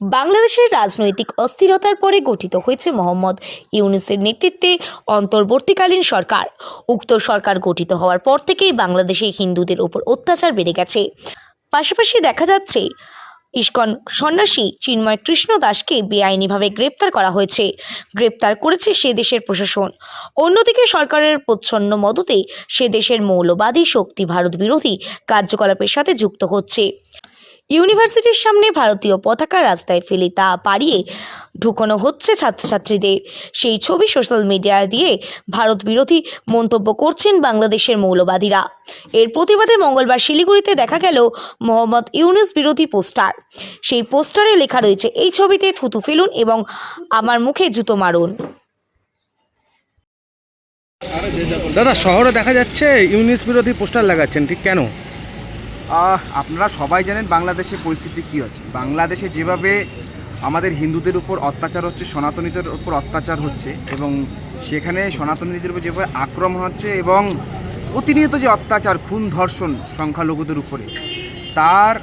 বাংলাদেশের রাজনৈতিক অস্থিরতার পরে গঠিত হয়েছে মোহাম্মদ ইউনুসের নেতৃত্বে অন্তর্বর্তীকালীন সরকার। উক্ত সরকার গঠিত হওয়ার পর থেকেই বাংলাদেশে হিন্দুদের উপর অত্যাচার বেড়ে গেছে। পাশাপাশি দেখা যাচ্ছে, ইস্কন সন্ন্যাসী চিন্ময় কৃষ্ণ দাসকে বেআইনিভাবে গ্রেপ্তার করা হয়েছে। গ্রেপ্তার করেছে সে দেশের প্রশাসন। অন্যদিকে সরকারের প্রচ্ছন্ন মদতে সে দেশের মৌলবাদী শক্তি ভারত বিরোধী কার্যকলাপের সাথে যুক্ত হচ্ছে। ইউনিভার্সিটির সামনে ভারতীয় পতাকা রাস্তায় ফেলে তা পাড়িয়ে ঢুকানো হচ্ছে ছাত্রছাত্রীদের। সেই ছবি সোশ্যাল মিডিয়া দিয়ে ভারত বিরোধী মন্তব্য করছেন বাংলাদেশের মৌলবাদীরা। এর প্রতিবাদে মঙ্গলবার শিলিগুড়িতে দেখা গেল মোহাম্মদ ইউনুস বিরোধী পোস্টার। সেই পোস্টারে লেখা রয়েছে, এই ছবিতে থুতু ফেলুন এবং আমার মুখে জুতো মারুন। দাদা, শহরে দেখা যাচ্ছে ইউনিস বিরোধী পোস্টার লাগাচ্ছেন, ঠিক কেন? আপনারা সবাই জানেন বাংলাদেশের পরিস্থিতি কী হচ্ছে। বাংলাদেশে যেভাবে আমাদের হিন্দুদের উপর অত্যাচার হচ্ছে, সনাতনীদের উপর অত্যাচার হচ্ছে এবং সেখানে সনাতনীদের উপর যেভাবে আক্রমণ হচ্ছে এবং প্রতিনিয়ত যে অত্যাচার, খুন, ধর্ষণ সংখ্যালঘুদের উপরে, তার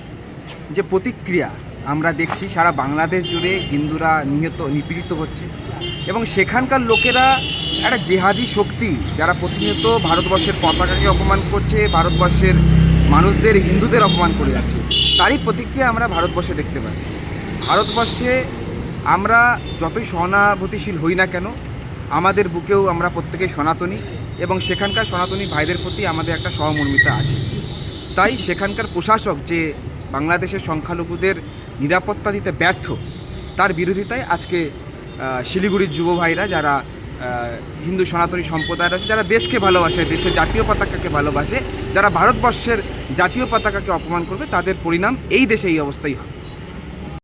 যে প্রতিক্রিয়া আমরা দেখছি সারা বাংলাদেশ জুড়ে হিন্দুরা নিহত, নিপীড়িত হচ্ছে এবং সেখানকার লোকেরা একটা জেহাদি শক্তি যারা প্রতিনিয়ত ভারতবর্ষের পতাকাকে অপমান করছে, ভারতবর্ষের মানুষদের, হিন্দুদের অপমান করে যাচ্ছে। তারই প্রতিক্রিয়া আমরা ভারতবর্ষে দেখতে পাচ্ছি। ভারতবর্ষে আমরা যতই সহানুভূতিশীল হই না কেন, আমাদের বুকেও আমরা প্রত্যেকেই সনাতনী এবং সেখানকার সনাতনী ভাইদের প্রতি আমাদের একটা সহমর্মিতা আছে। তাই সেখানকার প্রশাসক যে বাংলাদেশের সংখ্যালঘুদের নিরাপত্তা দিতে ব্যর্থ, তার বিরোধিতায় আজকে শিলিগুড়ির যুব ভাইরা যারা হিন্দু সনাতনী সম্প্রদায়ের আছে, যারা দেশকে ভালোবাসে, দেশের জাতীয় পতাকাকে ভালোবাসে, যারা ভারতবর্ষের জাতীয় পতাকাকে অপমান করবে তাদের পরিণাম এই দেশে এই অবস্থাই হবে।